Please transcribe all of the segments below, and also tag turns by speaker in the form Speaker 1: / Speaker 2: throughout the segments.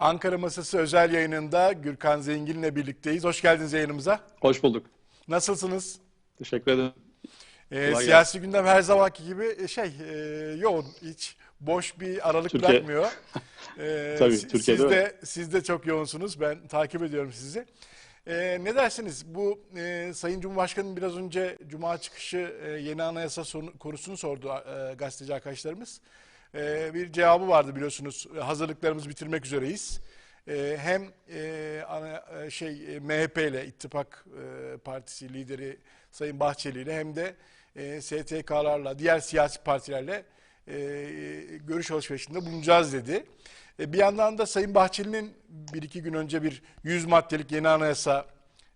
Speaker 1: Ankara Masası özel yayınında Gürkan Zengin'le birlikteyiz. Hoş geldiniz yayınımıza.
Speaker 2: Hoş bulduk.
Speaker 1: Nasılsınız?
Speaker 2: Teşekkür ederim.
Speaker 1: Ee,
Speaker 2: Kolay
Speaker 1: siyasi gündem her zamanki gibi şey e, yoğun, hiç boş bir aralık
Speaker 2: Türkiye-
Speaker 1: bırakmıyor. Ee,
Speaker 2: Tabii, Türkiye'de
Speaker 1: siz de,
Speaker 2: öyle.
Speaker 1: siz de çok yoğunsunuz. Ben takip ediyorum sizi. Ee, ne dersiniz? Bu e, Sayın Cumhurbaşkanı'nın biraz önce Cuma çıkışı e, yeni anayasa sonu- konusunu sordu e, gazeteci arkadaşlarımız. E, bir cevabı vardı biliyorsunuz. Hazırlıklarımızı bitirmek üzereyiz. E, hem e, ana, e, şey e, MHP ile İttifak e, Partisi lideri Sayın Bahçeli ile hem de e, STK'larla diğer siyasi partilerle e, görüş alışverişinde bulunacağız dedi. E, bir yandan da Sayın Bahçeli'nin bir iki gün önce bir 100 maddelik yeni anayasa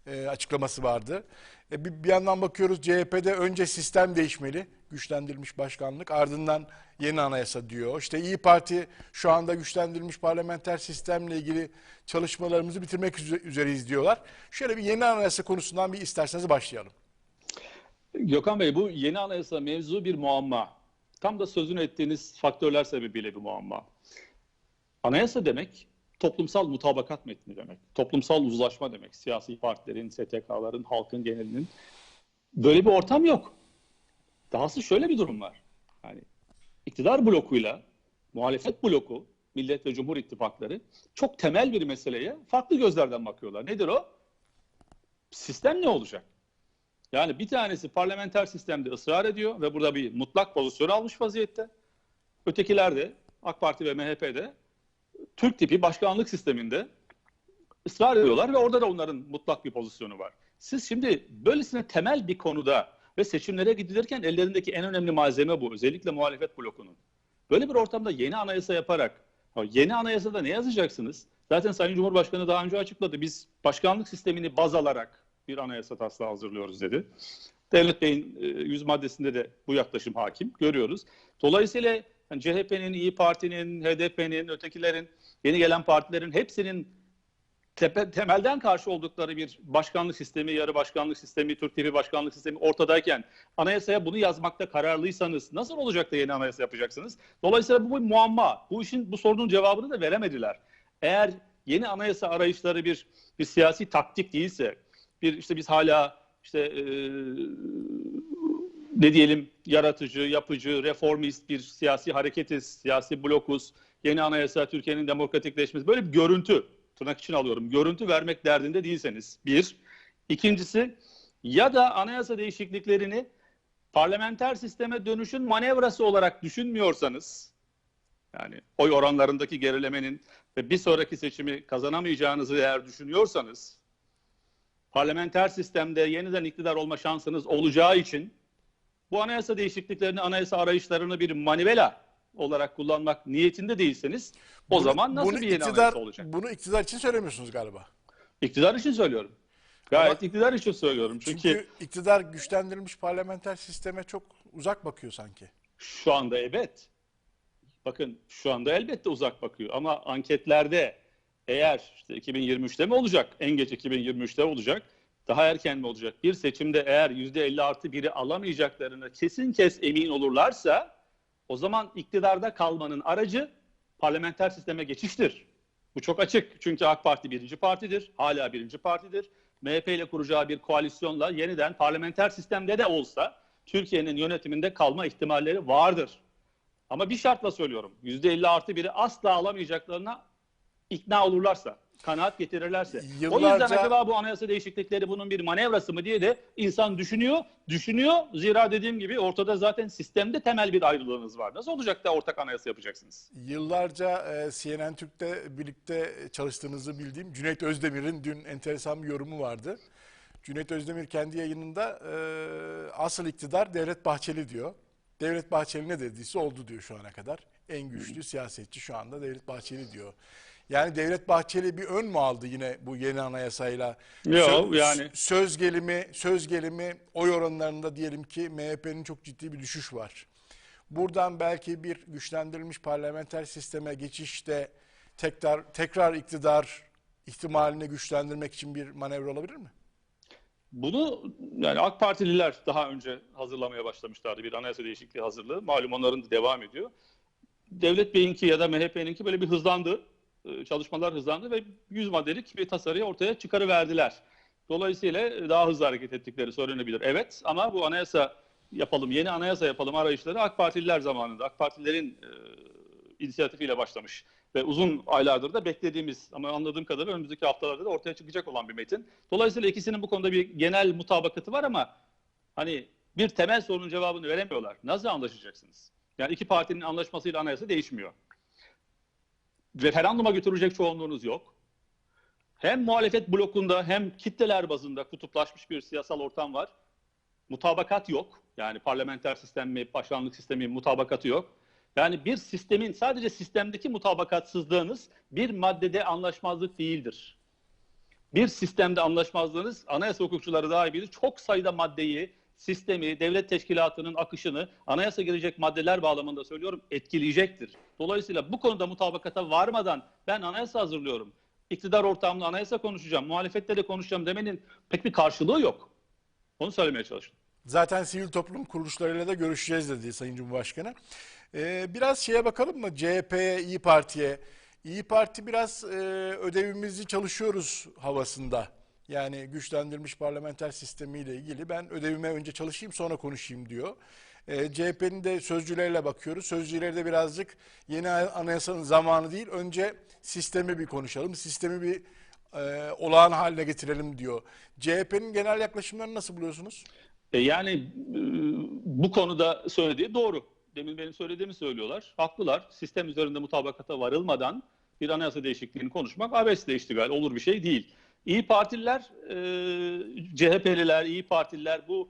Speaker 1: e, açıklaması vardı. E, bir, bir yandan bakıyoruz CHP'de önce sistem değişmeli, güçlendirilmiş başkanlık, ardından yeni anayasa diyor. İşte İyi Parti şu anda güçlendirilmiş parlamenter sistemle ilgili çalışmalarımızı bitirmek üze- üzereyiz diyorlar. Şöyle bir yeni anayasa konusundan bir isterseniz başlayalım.
Speaker 2: Gökhan Bey bu yeni anayasa mevzu bir muamma. Tam da sözünü ettiğiniz faktörler sebebiyle bir muamma. Anayasa demek toplumsal mutabakat metni demek. Toplumsal uzlaşma demek. Siyasi partilerin, STK'ların, halkın genelinin. Böyle bir ortam yok. Dahası şöyle bir durum var. Yani iktidar blokuyla muhalefet bloku, Millet ve Cumhur İttifakları çok temel bir meseleye farklı gözlerden bakıyorlar. Nedir o? Sistem ne olacak? Yani bir tanesi parlamenter sistemde ısrar ediyor ve burada bir mutlak pozisyon almış vaziyette. Ötekiler de AK Parti ve MHP'de Türk tipi başkanlık sisteminde ısrar ediyorlar ve orada da onların mutlak bir pozisyonu var. Siz şimdi böylesine temel bir konuda ve seçimlere gidilirken ellerindeki en önemli malzeme bu. Özellikle muhalefet blokunun. Böyle bir ortamda yeni anayasa yaparak, yeni anayasada ne yazacaksınız? Zaten Sayın Cumhurbaşkanı daha önce açıkladı. Biz başkanlık sistemini baz alarak bir anayasa taslağı hazırlıyoruz dedi. Devlet Bey'in e, yüz maddesinde de bu yaklaşım hakim. Görüyoruz. Dolayısıyla yani CHP'nin, İyi Parti'nin, HDP'nin, ötekilerin, yeni gelen partilerin hepsinin tepe, temelden karşı oldukları bir başkanlık sistemi, yarı başkanlık sistemi, Türk tipi başkanlık sistemi ortadayken anayasaya bunu yazmakta kararlıysanız nasıl olacak da yeni anayasa yapacaksınız? Dolayısıyla bu bir muamma. Bu işin bu sorunun cevabını da veremediler. Eğer yeni anayasa arayışları bir bir siyasi taktik değilse, bir işte biz hala işte e, ne diyelim yaratıcı, yapıcı, reformist bir siyasi hareketiz, siyasi blokuz, yeni anayasa Türkiye'nin demokratikleşmesi böyle bir görüntü tırnak için alıyorum. Görüntü vermek derdinde değilseniz bir. İkincisi ya da anayasa değişikliklerini parlamenter sisteme dönüşün manevrası olarak düşünmüyorsanız yani oy oranlarındaki gerilemenin ve bir sonraki seçimi kazanamayacağınızı eğer düşünüyorsanız parlamenter sistemde yeniden iktidar olma şansınız olacağı için bu anayasa değişikliklerini, anayasa arayışlarını bir manivela olarak kullanmak niyetinde değilseniz o
Speaker 1: Bunu-
Speaker 2: zaman nasıl bir yeni
Speaker 1: iktidar,
Speaker 2: anayasa olacak?
Speaker 1: Bunu iktidar için söylemiyorsunuz galiba.
Speaker 2: İktidar için söylüyorum. Gayet
Speaker 1: Ama-
Speaker 2: iktidar için söylüyorum. Çünkü,
Speaker 1: Çünkü iktidar güçlendirilmiş parlamenter sisteme çok uzak bakıyor sanki.
Speaker 2: şu anda evet. Bakın şu anda elbette uzak bakıyor ama anketlerde eğer işte 2023'te mi olacak? En geç 2023'te olacak. Daha erken mi olacak? Bir seçimde eğer %50 artı biri alamayacaklarını kesin kes emin olurlarsa o zaman iktidarda kalmanın aracı parlamenter sisteme geçiştir. Bu çok açık. Çünkü AK Parti birinci partidir. Hala birinci partidir. MHP ile kuracağı bir koalisyonla yeniden parlamenter sistemde de olsa Türkiye'nin yönetiminde kalma ihtimalleri vardır. Ama bir şartla söylüyorum. %50 artı biri asla alamayacaklarına ikna olurlarsa, kanaat getirirlerse. O yüzden
Speaker 1: Yıllarca-
Speaker 2: acaba bu anayasa değişiklikleri bunun bir manevrası mı diye de insan düşünüyor. Düşünüyor. Zira dediğim gibi ortada zaten sistemde temel bir ayrılığınız var. Nasıl olacak da ortak anayasa yapacaksınız?
Speaker 1: Yıllarca e, CNN Türk'te birlikte çalıştığınızı bildiğim Cüneyt Özdemir'in dün enteresan bir yorumu vardı. Cüneyt Özdemir kendi yayınında e, asıl iktidar Devlet Bahçeli diyor. Devlet Bahçeli ne dediyse oldu diyor şu ana kadar. En güçlü siyasetçi şu anda Devlet Bahçeli diyor. Yani Devlet Bahçeli bir ön mü aldı yine bu yeni anayasayla?
Speaker 2: Yok,
Speaker 1: Sö-
Speaker 2: yani-
Speaker 1: söz gelimi söz gelimi oy oranlarında diyelim ki MHP'nin çok ciddi bir düşüş var. Buradan belki bir güçlendirilmiş parlamenter sisteme geçişte tekrar tekrar iktidar ihtimalini güçlendirmek için bir manevra olabilir mi?
Speaker 2: Bunu yani AK Partililer daha önce hazırlamaya başlamışlardı bir anayasa değişikliği hazırlığı. Malum onların da devam ediyor. Devlet Bey'inki ya da MHP'ninki böyle bir hızlandı. E, çalışmalar hızlandı ve 100 maddelik bir tasarıyı ortaya çıkarıverdiler. Dolayısıyla daha hızlı hareket ettikleri söylenebilir. Evet ama bu anayasa yapalım, yeni anayasa yapalım arayışları AK Partililer zamanında, AK Partilerin e, inisiyatifiyle başlamış. Ve uzun aylardır da beklediğimiz ama anladığım kadarıyla önümüzdeki haftalarda da ortaya çıkacak olan bir metin. Dolayısıyla ikisinin bu konuda bir genel mutabakatı var ama hani bir temel sorunun cevabını veremiyorlar. Nasıl anlaşacaksınız? Yani iki partinin anlaşmasıyla anayasa değişmiyor. Referanduma götürecek çoğunluğunuz yok. Hem muhalefet blokunda hem kitleler bazında kutuplaşmış bir siyasal ortam var. Mutabakat yok. Yani parlamenter sistem mi, başkanlık sistemi mi mutabakatı yok. Yani bir sistemin sadece sistemdeki mutabakatsızlığınız bir maddede anlaşmazlık değildir. Bir sistemde anlaşmazlığınız anayasa hukukçuları daha iyi bilir. Çok sayıda maddeyi, sistemi, devlet teşkilatının akışını anayasa girecek maddeler bağlamında söylüyorum etkileyecektir. Dolayısıyla bu konuda mutabakata varmadan ben anayasa hazırlıyorum. İktidar ortamında anayasa konuşacağım, muhalefetle de konuşacağım demenin pek bir karşılığı yok. Onu söylemeye çalıştım.
Speaker 1: Zaten sivil toplum kuruluşlarıyla da görüşeceğiz dedi Sayın Cumhurbaşkanı. Ee, biraz şeye bakalım mı? CHP'ye, İyi Parti'ye. İyi Parti biraz e, ödevimizi çalışıyoruz havasında. Yani güçlendirilmiş parlamenter sistemiyle ilgili ben ödevime önce çalışayım sonra konuşayım diyor. E, CHP'nin de sözcülerle bakıyoruz. Sözcüleri de birazcık yeni anayasanın zamanı değil. Önce sistemi bir konuşalım. Sistemi bir e, olağan haline getirelim diyor. CHP'nin genel yaklaşımlarını nasıl buluyorsunuz?
Speaker 2: E yani e, bu konuda söylediği doğru. Demin benim söylediğimi söylüyorlar. Haklılar. Sistem üzerinde mutabakata varılmadan bir anayasa değişikliğini konuşmak abesle iştigal olur bir şey değil. İyi Partililer, e, CHP'liler, İyi Partililer bu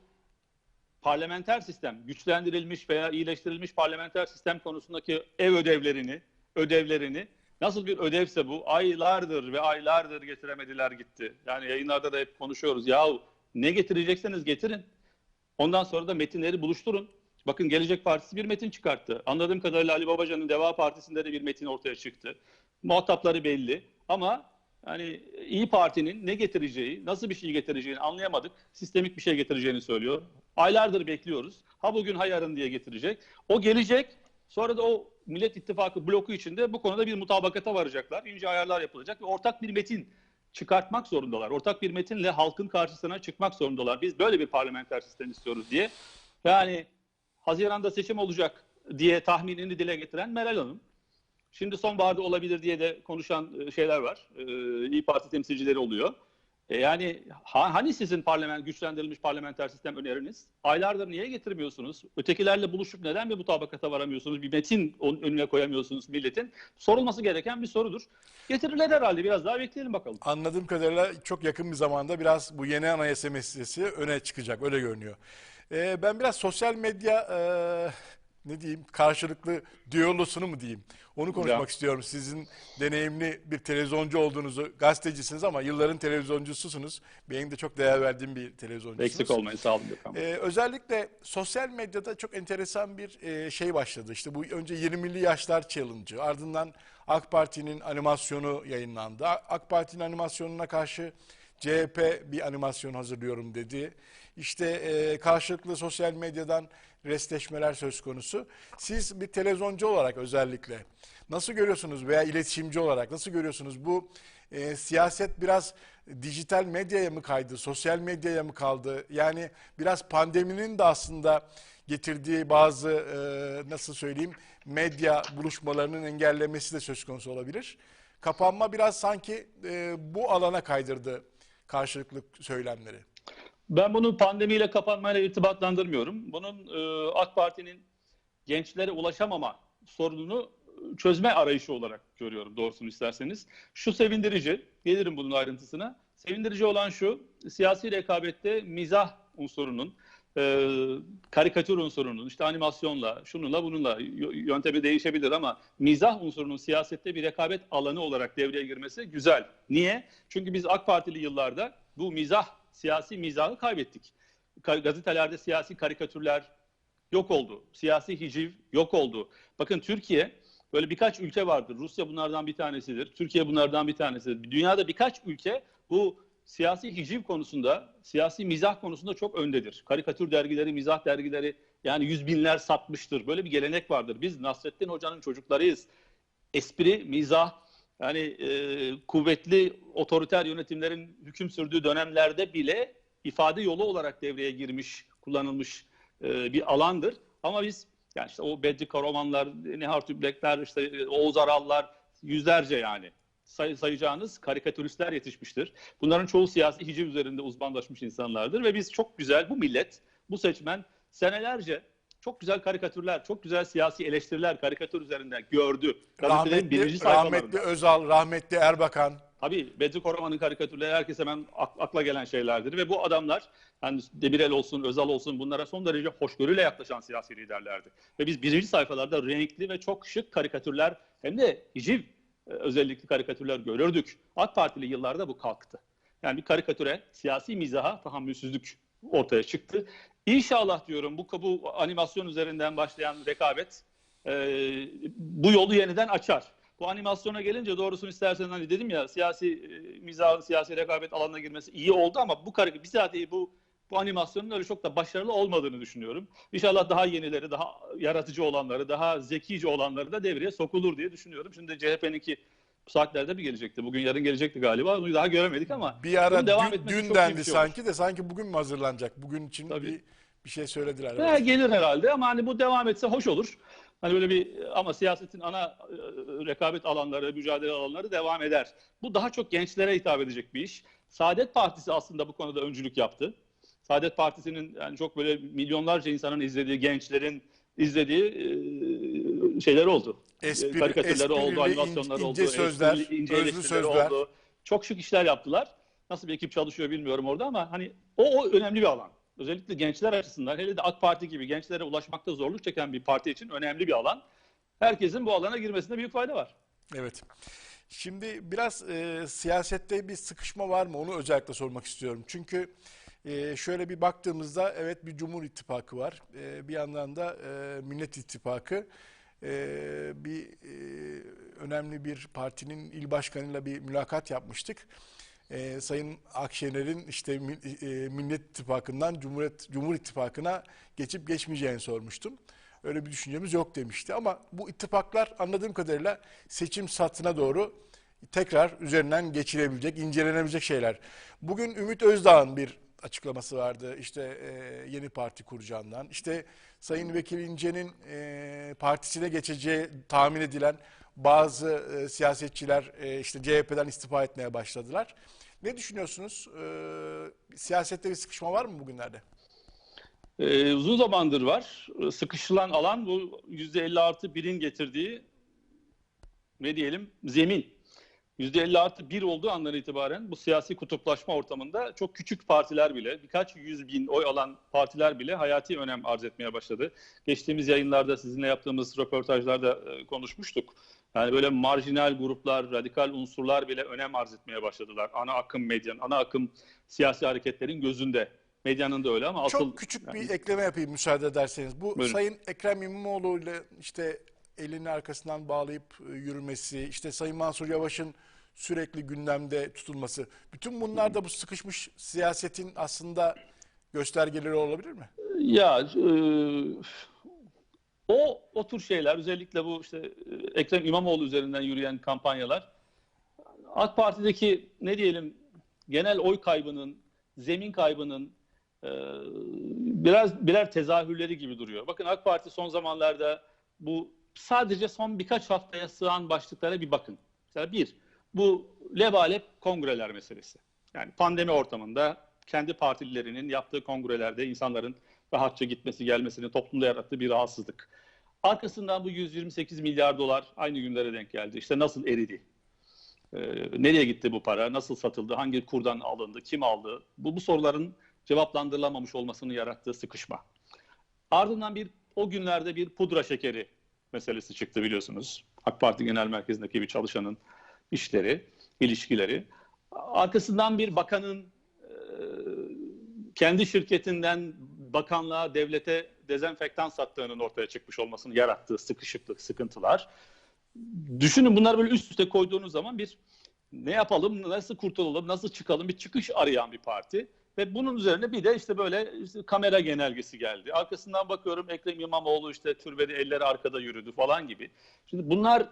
Speaker 2: parlamenter sistem, güçlendirilmiş veya iyileştirilmiş parlamenter sistem konusundaki ev ödevlerini, ödevlerini nasıl bir ödevse bu aylardır ve aylardır getiremediler gitti. Yani yayınlarda da hep konuşuyoruz. Yahu ne getirecekseniz getirin. Ondan sonra da metinleri buluşturun. Bakın Gelecek Partisi bir metin çıkarttı. Anladığım kadarıyla Ali Babacan'ın Deva Partisi'nde de bir metin ortaya çıktı. Muhatapları belli ama yani İyi Parti'nin ne getireceği, nasıl bir şey getireceğini anlayamadık. Sistemik bir şey getireceğini söylüyor. Aylardır bekliyoruz. Ha bugün ha yarın diye getirecek. O gelecek. Sonra da o Millet İttifakı bloku içinde bu konuda bir mutabakata varacaklar. İnce ayarlar yapılacak ve ortak bir metin çıkartmak zorundalar. Ortak bir metinle halkın karşısına çıkmak zorundalar. Biz böyle bir parlamenter sistem istiyoruz diye. Yani Haziran'da seçim olacak diye tahminini dile getiren Meral Hanım. Şimdi sonbaharda olabilir diye de konuşan şeyler var. Ee, İyi Parti temsilcileri oluyor. E yani ha, hani sizin parlament güçlendirilmiş parlamenter sistem öneriniz? Aylardır niye getirmiyorsunuz? Ötekilerle buluşup neden bir mutabakata varamıyorsunuz? Bir metin onun önüne koyamıyorsunuz milletin. Sorulması gereken bir sorudur. Getirirler herhalde biraz daha bekleyelim bakalım.
Speaker 1: Anladığım kadarıyla çok yakın bir zamanda biraz bu yeni anayasa meselesi öne çıkacak öyle görünüyor. Ee, ben biraz sosyal medya e, ne diyeyim karşılıklı diyalosunu mu diyeyim onu konuşmak
Speaker 2: Ya.
Speaker 1: istiyorum. Sizin deneyimli bir televizyoncu olduğunuzu gazetecisiniz ama yılların televizyoncususunuz. Benim de çok değer verdiğim bir televizyoncusunuz.
Speaker 2: Eksik olmayın sağ olun.
Speaker 1: Ee, özellikle sosyal medyada çok enteresan bir e, şey başladı. İşte bu önce 20'li yaşlar challenge'ı ardından AK Parti'nin animasyonu yayınlandı. AK Parti'nin animasyonuna karşı CHP bir animasyon hazırlıyorum dedi. İşte e, karşılıklı sosyal medyadan restleşmeler söz konusu. Siz bir televizyoncu olarak özellikle nasıl görüyorsunuz veya iletişimci olarak nasıl görüyorsunuz bu e, siyaset biraz dijital medyaya mı kaydı, sosyal medyaya mı kaldı? Yani biraz pandeminin de aslında getirdiği bazı e, nasıl söyleyeyim medya buluşmalarının engellemesi de söz konusu olabilir. Kapanma biraz sanki e, bu alana kaydırdı karşılıklı söylemleri.
Speaker 2: Ben bunu pandemiyle kapanmayla irtibatlandırmıyorum. Bunun e, AK Parti'nin gençlere ulaşamama sorununu e, çözme arayışı olarak görüyorum doğrusunu isterseniz. Şu sevindirici, gelirim bunun ayrıntısına. Sevindirici olan şu, siyasi rekabette mizah unsurunun, e, karikatür unsurunun, işte animasyonla, şununla bununla yöntemi değişebilir ama mizah unsurunun siyasette bir rekabet alanı olarak devreye girmesi güzel. Niye? Çünkü biz AK Partili yıllarda bu mizah, siyasi mizahı kaybettik. Ka- Gazetelerde siyasi karikatürler yok oldu. Siyasi hiciv yok oldu. Bakın Türkiye böyle birkaç ülke vardır. Rusya bunlardan bir tanesidir. Türkiye bunlardan bir tanesidir. Dünyada birkaç ülke bu siyasi hiciv konusunda, siyasi mizah konusunda çok öndedir. Karikatür dergileri, mizah dergileri yani yüz binler satmıştır. Böyle bir gelenek vardır. Biz Nasrettin Hoca'nın çocuklarıyız. Espri, mizah, yani e, kuvvetli otoriter yönetimlerin hüküm sürdüğü dönemlerde bile ifade yolu olarak devreye girmiş, kullanılmış e, bir alandır. Ama biz yani işte o Bedri Karamanlar, Nihar Tüblekler, işte Oğuz Arallar yüzlerce yani say, sayacağınız karikatüristler yetişmiştir. Bunların çoğu siyasi hiciv üzerinde uzmanlaşmış insanlardır ve biz çok güzel bu millet, bu seçmen senelerce çok güzel karikatürler, çok güzel siyasi eleştiriler karikatür üzerinden gördü. Gazetelerin birinci
Speaker 1: Rahmetli, rahmetli Özal, rahmetli Erbakan.
Speaker 2: Tabii Bedri Koraman'ın karikatürleri herkes hemen ak- akla gelen şeylerdir ve bu adamlar yani Demirel olsun, Özal olsun bunlara son derece hoşgörüyle yaklaşan siyasi liderlerdi. Ve biz birinci sayfalarda renkli ve çok şık karikatürler hem de hiciv e, özellikli karikatürler görürdük. AK Partili yıllarda bu kalktı. Yani bir karikatüre, siyasi mizaha tahammülsüzlük ortaya çıktı. İnşallah diyorum bu, bu animasyon üzerinden başlayan rekabet e, bu yolu yeniden açar. Bu animasyona gelince doğrusunu istersen hani dedim ya siyasi e, mizahın siyasi rekabet alanına girmesi iyi oldu ama bu karikatür bizatihi bu bu animasyonun öyle çok da başarılı olmadığını düşünüyorum. İnşallah daha yenileri, daha yaratıcı olanları, daha zekice olanları da devreye sokulur diye düşünüyorum. Şimdi CHP'ninki bu saatlerde bir gelecekti. Bugün yarın gelecekti galiba. Onu daha göremedik ama
Speaker 1: Bir ara
Speaker 2: devam
Speaker 1: dün,
Speaker 2: etmesi
Speaker 1: dün
Speaker 2: çok iyi bir şey
Speaker 1: sanki de sanki bugün mü hazırlanacak? Bugün için
Speaker 2: Tabii.
Speaker 1: bir bir şey söylediler.
Speaker 2: Ha,
Speaker 1: evet.
Speaker 2: gelir herhalde ama hani bu devam etse hoş olur. Hani böyle bir ama siyasetin ana e, rekabet alanları, mücadele alanları devam eder. Bu daha çok gençlere hitap edecek bir iş. Saadet Partisi aslında bu konuda öncülük yaptı. Saadet Partisi'nin yani çok böyle milyonlarca insanın izlediği, gençlerin izlediği e, şeyler oldu.
Speaker 1: Espri-
Speaker 2: E, Karikatürleri
Speaker 1: esprili,
Speaker 2: oldu, animasyonları
Speaker 1: ince
Speaker 2: oldu,
Speaker 1: sözler,
Speaker 2: ince
Speaker 1: özlü sözler.
Speaker 2: oldu. Çok şık işler yaptılar. Nasıl bir ekip çalışıyor bilmiyorum orada ama hani o, o önemli bir alan. Özellikle gençler açısından hele de AK Parti gibi gençlere ulaşmakta zorluk çeken bir parti için önemli bir alan. Herkesin bu alana girmesinde büyük fayda var.
Speaker 1: Evet. Şimdi biraz e, siyasette bir sıkışma var mı? Onu özellikle sormak istiyorum. Çünkü e, şöyle bir baktığımızda evet bir Cumhur İttifakı var. E, bir yandan da e, Millet İttifakı. E, bir e, önemli bir partinin il başkanıyla bir mülakat yapmıştık. E, Sayın Akşener'in işte e, Millet İttifakı'ndan Cumhuriyet Cumhur İttifakı'na geçip geçmeyeceğini sormuştum. Öyle bir düşüncemiz yok demişti. Ama bu ittifaklar anladığım kadarıyla seçim satına doğru tekrar üzerinden geçilebilecek, incelenebilecek şeyler. Bugün Ümit Özdağ'ın bir açıklaması vardı. İşte e, yeni parti kuracağından. İşte Sayın Vekil İnce'nin e, partisine geçeceği tahmin edilen bazı e, siyasetçiler e, işte CHP'den istifa etmeye başladılar. Ne düşünüyorsunuz? E, siyasette bir sıkışma var mı bugünlerde?
Speaker 2: Ee, uzun zamandır var. Ee, Sıkışılan alan bu %50 artı birin getirdiği ne diyelim zemin. %50 artı bir olduğu andan itibaren bu siyasi kutuplaşma ortamında çok küçük partiler bile, birkaç yüz bin oy alan partiler bile hayati önem arz etmeye başladı. Geçtiğimiz yayınlarda sizinle yaptığımız röportajlarda e, konuşmuştuk. Yani böyle marjinal gruplar, radikal unsurlar bile önem arz etmeye başladılar. Ana akım medyanın, ana akım siyasi hareketlerin gözünde. Medyanın da öyle ama asıl...
Speaker 1: Çok küçük bir ekleme yapayım müsaade ederseniz. Bu
Speaker 2: Buyurun.
Speaker 1: Sayın Ekrem İmamoğlu ile işte elini arkasından bağlayıp e, yürümesi, işte Sayın Mansur Yavaş'ın sürekli gündemde tutulması. Bütün bunlar da bu sıkışmış siyasetin aslında göstergeleri olabilir mi?
Speaker 2: Ya e, o o tür şeyler özellikle bu işte e, Ekrem İmamoğlu üzerinden yürüyen kampanyalar AK Parti'deki ne diyelim genel oy kaybının, zemin kaybının e, biraz birer tezahürleri gibi duruyor. Bakın AK Parti son zamanlarda bu sadece son birkaç haftaya sığan başlıklara bir bakın. Mesela bir, bu lebalep kongreler meselesi. Yani pandemi ortamında kendi partililerinin yaptığı kongrelerde insanların rahatça gitmesi gelmesini toplumda yarattığı bir rahatsızlık. Arkasından bu 128 milyar dolar aynı günlere denk geldi. İşte nasıl eridi? Ee, nereye gitti bu para? Nasıl satıldı? Hangi kurdan alındı? Kim aldı? Bu, bu soruların cevaplandırılamamış olmasını yarattığı sıkışma. Ardından bir o günlerde bir pudra şekeri meselesi çıktı biliyorsunuz. AK Parti Genel Merkezi'ndeki bir çalışanın işleri, ilişkileri. Arkasından bir bakanın e, kendi şirketinden bakanlığa, devlete dezenfektan sattığının ortaya çıkmış olmasını yarattığı sıkışıklık, sıkıntılar. Düşünün bunları böyle üst üste koyduğunuz zaman bir ne yapalım, nasıl kurtulalım, nasıl çıkalım bir çıkış arayan bir parti. Ve bunun üzerine bir de işte böyle işte kamera genelgesi geldi. Arkasından bakıyorum Ekrem İmamoğlu işte türbede elleri arkada yürüdü falan gibi. Şimdi bunlar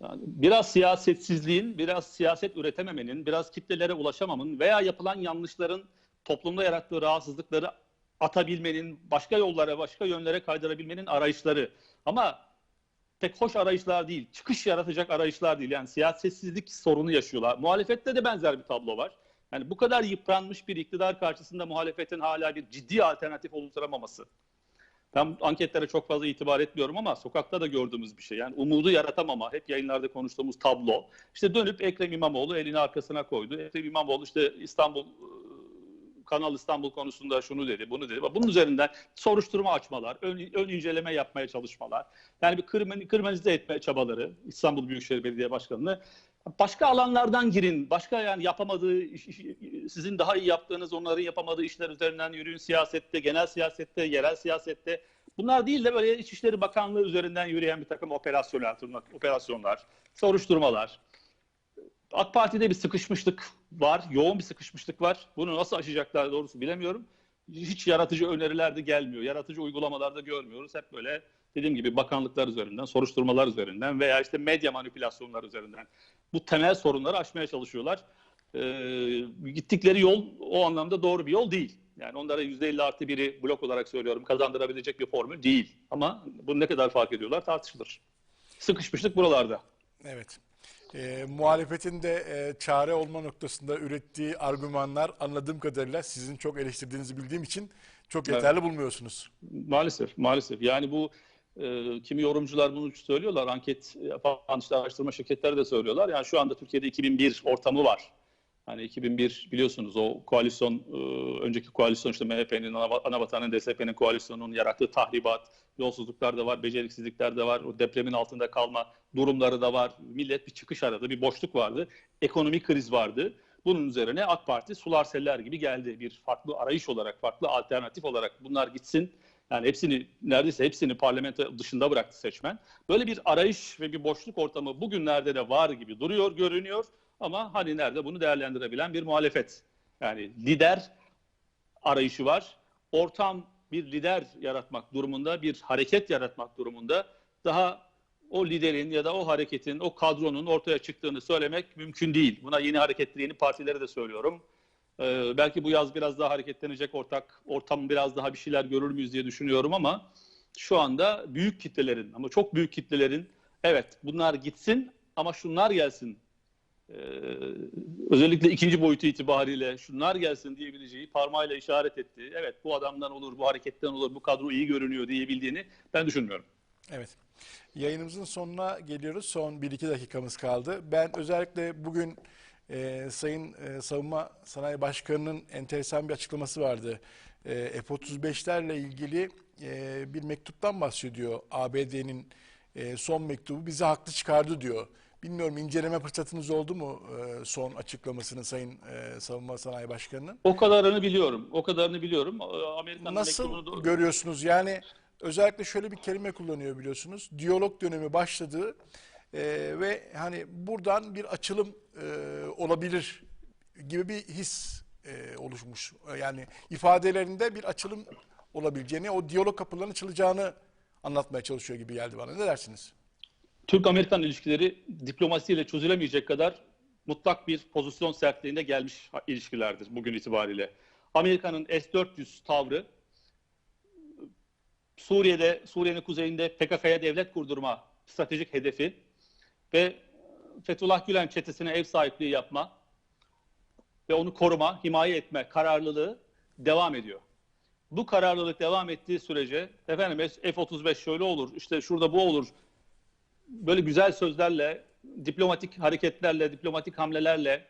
Speaker 2: Yani biraz siyasetsizliğin, biraz siyaset üretememenin, biraz kitlelere ulaşamamın veya yapılan yanlışların toplumda yarattığı rahatsızlıkları atabilmenin, başka yollara, başka yönlere kaydırabilmenin arayışları. Ama pek hoş arayışlar değil, çıkış yaratacak arayışlar değil. Yani siyasetsizlik sorunu yaşıyorlar. Muhalefette de benzer bir tablo var. Yani bu kadar yıpranmış bir iktidar karşısında muhalefetin hala bir ciddi alternatif oluşturamaması. Ben anketlere çok fazla itibar etmiyorum ama sokakta da gördüğümüz bir şey. Yani umudu yaratamama, hep yayınlarda konuştuğumuz tablo. İşte dönüp Ekrem İmamoğlu elini arkasına koydu. Ekrem İmamoğlu işte İstanbul Kanal İstanbul konusunda şunu dedi, bunu dedi. Bunun üzerinden soruşturma açmalar, ön, ön inceleme yapmaya çalışmalar. Yani bir kırmen, kırmenize etme çabaları İstanbul Büyükşehir Belediye Başkanı'nı. Başka alanlardan girin. Başka yani yapamadığı, sizin daha iyi yaptığınız, onların yapamadığı işler üzerinden yürüyün siyasette, genel siyasette, yerel siyasette. Bunlar değil de böyle İçişleri Bakanlığı üzerinden yürüyen bir takım operasyonlar, operasyonlar soruşturmalar. AK Parti'de bir sıkışmışlık var, yoğun bir sıkışmışlık var. Bunu nasıl aşacaklar doğrusu bilemiyorum. Hiç yaratıcı öneriler de gelmiyor. Yaratıcı uygulamalarda görmüyoruz. Hep böyle dediğim gibi bakanlıklar üzerinden, soruşturmalar üzerinden veya işte medya manipülasyonları üzerinden bu temel sorunları aşmaya çalışıyorlar. Ee, gittikleri yol o anlamda doğru bir yol değil. Yani onlara %50 artı biri blok olarak söylüyorum kazandırabilecek bir formül değil. Ama bunu ne kadar fark ediyorlar tartışılır. Sıkışmışlık buralarda.
Speaker 1: Evet. E, muhalefetin de e, çare olma noktasında ürettiği argümanlar anladığım kadarıyla sizin çok eleştirdiğinizi bildiğim için çok yeterli evet. bulmuyorsunuz.
Speaker 2: Maalesef, maalesef. Yani bu e, kimi yorumcular bunu söylüyorlar, anket yapan işte araştırma şirketleri de söylüyorlar. Yani şu anda Türkiye'de 2001 ortamı var. Hani 2001 biliyorsunuz o koalisyon, e, önceki koalisyon işte MHP'nin, Anavatan'ın, DSP'nin koalisyonunun yarattığı tahribat, yolsuzluklar da var, beceriksizlikler de var, o depremin altında kalma durumları da var. Millet bir çıkış aradı, bir boşluk vardı, ekonomik kriz vardı. Bunun üzerine AK Parti sular seller gibi geldi. Bir farklı arayış olarak, farklı alternatif olarak bunlar gitsin. Yani hepsini, neredeyse hepsini parlamento dışında bıraktı seçmen. Böyle bir arayış ve bir boşluk ortamı bugünlerde de var gibi duruyor, görünüyor. Ama hani nerede bunu değerlendirebilen bir muhalefet. Yani lider arayışı var. Ortam bir lider yaratmak durumunda, bir hareket yaratmak durumunda daha o liderin ya da o hareketin, o kadronun ortaya çıktığını söylemek mümkün değil. Buna yeni hareketli, yeni partilere de söylüyorum. Ee, belki bu yaz biraz daha hareketlenecek ortak, ortam biraz daha bir şeyler görür müyüz diye düşünüyorum ama şu anda büyük kitlelerin ama çok büyük kitlelerin evet bunlar gitsin ama şunlar gelsin ee, özellikle ikinci boyutu itibariyle şunlar gelsin diyebileceği parmağıyla işaret etti. Evet bu adamdan olur, bu hareketten olur, bu kadro iyi görünüyor diyebildiğini ben düşünmüyorum.
Speaker 1: Evet. Yayınımızın sonuna geliyoruz. Son 1-2 dakikamız kaldı. Ben özellikle bugün e, Sayın e, Savunma Sanayi Başkanı'nın enteresan bir açıklaması vardı. E, F-35'lerle ilgili e, bir mektuptan bahsediyor. ABD'nin e, son mektubu bizi haklı çıkardı diyor. Bilmiyorum inceleme fırsatınız oldu mu e, son açıklamasını Sayın e, Savunma Sanayi Başkanı'nın?
Speaker 2: O kadarını biliyorum. O kadarını biliyorum.
Speaker 1: Amerikan Nasıl da... görüyorsunuz? Yani özellikle şöyle bir kelime kullanıyor biliyorsunuz. Diyalog dönemi başladı e, ve hani buradan bir açılım e, olabilir gibi bir his e, oluşmuş. Yani ifadelerinde bir açılım olabileceğini, o diyalog kapılarının açılacağını anlatmaya çalışıyor gibi geldi bana. Ne dersiniz?
Speaker 2: Türk-Amerikan ilişkileri diplomasiyle çözülemeyecek kadar mutlak bir pozisyon sertliğinde gelmiş ilişkilerdir bugün itibariyle. Amerika'nın S-400 tavrı Suriye'de, Suriye'nin kuzeyinde PKK'ya devlet kurdurma stratejik hedefi ve Fethullah Gülen çetesine ev sahipliği yapma ve onu koruma, himaye etme kararlılığı devam ediyor. Bu kararlılık devam ettiği sürece efendim F-35 şöyle olur, işte şurada bu olur, böyle güzel sözlerle, diplomatik hareketlerle, diplomatik hamlelerle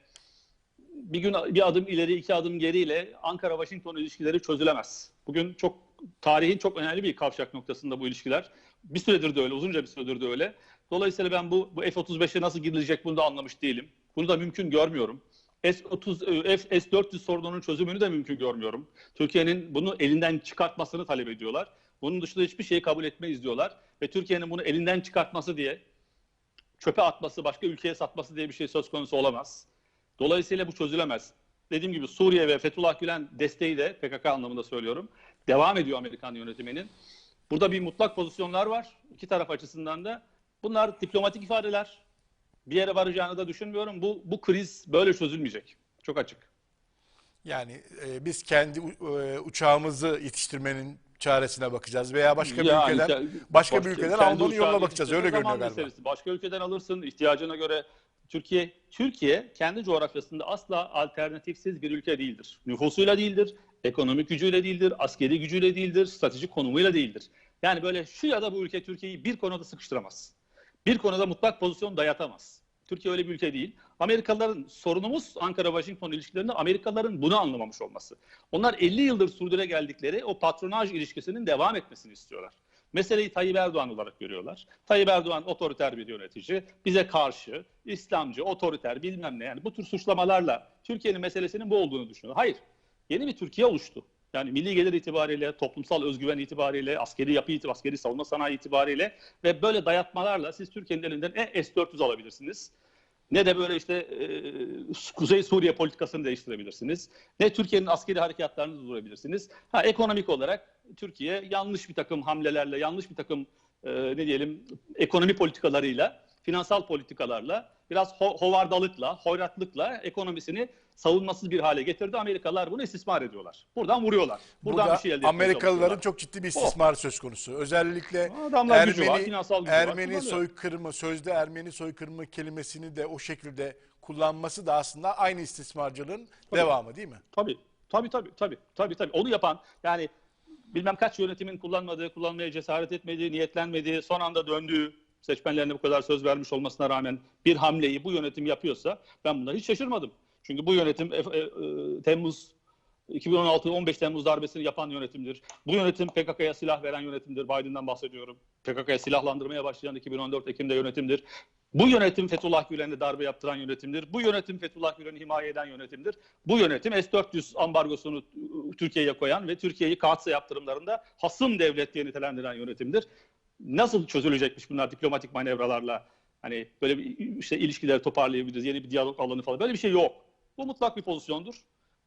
Speaker 2: bir gün bir adım ileri, iki adım geriyle Ankara-Washington ilişkileri çözülemez. Bugün çok tarihin çok önemli bir kavşak noktasında bu ilişkiler. Bir süredir de öyle, uzunca bir süredir de öyle. Dolayısıyla ben bu, bu F-35'e nasıl girilecek bunu da anlamış değilim. Bunu da mümkün görmüyorum. S-30, S-400 sorununun çözümünü de mümkün görmüyorum. Türkiye'nin bunu elinden çıkartmasını talep ediyorlar. Bunun dışında hiçbir şeyi kabul etmeyiz diyorlar. Ve Türkiye'nin bunu elinden çıkartması diye çöpe atması, başka ülkeye satması diye bir şey söz konusu olamaz. Dolayısıyla bu çözülemez. Dediğim gibi Suriye ve Fethullah Gülen desteği de PKK anlamında söylüyorum. Devam ediyor Amerikan yönetiminin. Burada bir mutlak pozisyonlar var. iki taraf açısından da. Bunlar diplomatik ifadeler. Bir yere varacağını da düşünmüyorum. Bu, bu kriz böyle çözülmeyecek. Çok açık.
Speaker 1: Yani e, biz kendi e, uçağımızı yetiştirmenin çaresine bakacağız veya başka bir
Speaker 2: Yani
Speaker 1: ülkeden
Speaker 2: ke-
Speaker 1: başka bir ülkeden almanın yoluna bakacağız. Öyle görünüyor galiba.
Speaker 2: meselesi. Başka ülkeden alırsın ihtiyacına göre. Türkiye Türkiye kendi coğrafyasında asla alternatifsiz bir ülke değildir. Nüfusuyla değildir, ekonomik gücüyle değildir, askeri gücüyle değildir, stratejik konumuyla değildir. Yani böyle şu ya da bu ülke Türkiye'yi bir konuda sıkıştıramaz. Bir konuda mutlak pozisyon dayatamaz. Türkiye öyle bir ülke değil. Amerikalıların sorunumuz Ankara-Washington ilişkilerinde Amerikalıların bunu anlamamış olması. Onlar 50 yıldır sürdüre geldikleri o patronaj ilişkisinin devam etmesini istiyorlar. Meseleyi Tayyip Erdoğan olarak görüyorlar. Tayyip Erdoğan otoriter bir yönetici, bize karşı, İslamcı, otoriter bilmem ne yani bu tür suçlamalarla Türkiye'nin meselesinin bu olduğunu düşünüyorlar. Hayır, yeni bir Türkiye oluştu. Yani milli gelir itibariyle, toplumsal özgüven itibariyle, askeri yapı itibariyle, askeri savunma sanayi itibariyle ve böyle dayatmalarla siz Türkiye'nin elinden ne S-400 alabilirsiniz, ne de böyle işte e, Kuzey Suriye politikasını değiştirebilirsiniz. Ne Türkiye'nin askeri harekatlarını durdurabilirsiniz. Ha ekonomik olarak Türkiye yanlış bir takım hamlelerle, yanlış bir takım e, ne diyelim ekonomi politikalarıyla, finansal politikalarla, biraz ho- hovardalıkla, hoyratlıkla ekonomisini savunmasız bir hale getirdi. Amerikalılar bunu istismar ediyorlar. Buradan vuruyorlar. Buradan
Speaker 1: Burada
Speaker 2: bir şey elde
Speaker 1: Amerikalıların çok ciddi bir istismar söz konusu. Özellikle
Speaker 2: Adamlar var,
Speaker 1: Ermeni,
Speaker 2: var,
Speaker 1: Ermeni
Speaker 2: kullanıyor.
Speaker 1: soykırımı, sözde Ermeni soykırımı kelimesini de o şekilde kullanması da aslında aynı istismarcılığın devamı değil mi?
Speaker 2: Tabii. Tabii tabii tabii. Tabii tabii. Onu yapan yani bilmem kaç yönetimin kullanmadığı, kullanmaya cesaret etmediği, niyetlenmediği, son anda döndüğü seçmenlerine bu kadar söz vermiş olmasına rağmen bir hamleyi bu yönetim yapıyorsa ben buna hiç şaşırmadım. Çünkü bu yönetim e, e, e, Temmuz 2016 15 Temmuz darbesini yapan yönetimdir. Bu yönetim PKK'ya silah veren yönetimdir. Biden'dan bahsediyorum. PKK'ya silahlandırmaya başlayan 2014 Ekim'de yönetimdir. Bu yönetim Fethullah Gülen'e darbe yaptıran yönetimdir. Bu yönetim Fethullah Gülen'i himaye eden yönetimdir. Bu yönetim S-400 ambargosunu Türkiye'ye koyan ve Türkiye'yi Kaatsa yaptırımlarında hasım devlet diye nitelendiren yönetimdir. Nasıl çözülecekmiş bunlar diplomatik manevralarla? Hani böyle bir işte ilişkileri toparlayabiliriz, yeni bir diyalog alanı falan. Böyle bir şey yok. Bu mutlak bir pozisyondur.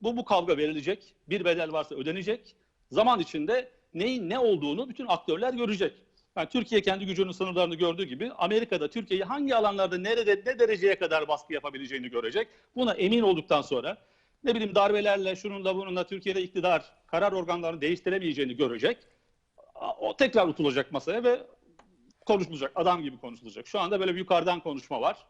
Speaker 2: Bu bu kavga verilecek. Bir bedel varsa ödenecek. Zaman içinde neyin ne olduğunu bütün aktörler görecek. Yani Türkiye kendi gücünün sınırlarını gördüğü gibi Amerika'da Türkiye'yi hangi alanlarda nerede ne dereceye kadar baskı yapabileceğini görecek. Buna emin olduktan sonra ne bileyim darbelerle şununla bununla Türkiye'de iktidar karar organlarını değiştiremeyeceğini görecek. O tekrar oturulacak masaya ve konuşulacak. Adam gibi konuşulacak. Şu anda böyle bir yukarıdan konuşma var.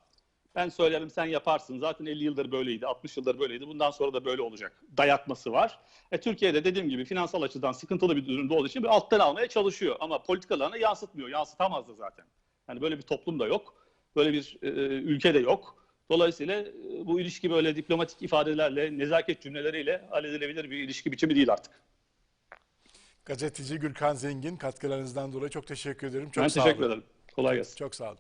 Speaker 2: Ben söylerim sen yaparsın. Zaten 50 yıldır böyleydi, 60 yıldır böyleydi. Bundan sonra da böyle olacak. Dayatması var. E, Türkiye'de dediğim gibi finansal açıdan sıkıntılı bir durumda olduğu için bir alttan almaya çalışıyor. Ama politikalarına yansıtmıyor. Yansıtamaz da zaten. Yani böyle bir toplum da yok. Böyle bir e, ülke de yok. Dolayısıyla e, bu ilişki böyle diplomatik ifadelerle, nezaket cümleleriyle halledilebilir bir ilişki biçimi değil artık.
Speaker 1: Gazeteci Gülkan Zengin katkılarınızdan dolayı çok teşekkür ederim. Çok
Speaker 2: ben
Speaker 1: sağ
Speaker 2: teşekkür
Speaker 1: olun.
Speaker 2: ederim. Kolay gelsin.
Speaker 1: Çok sağ olun.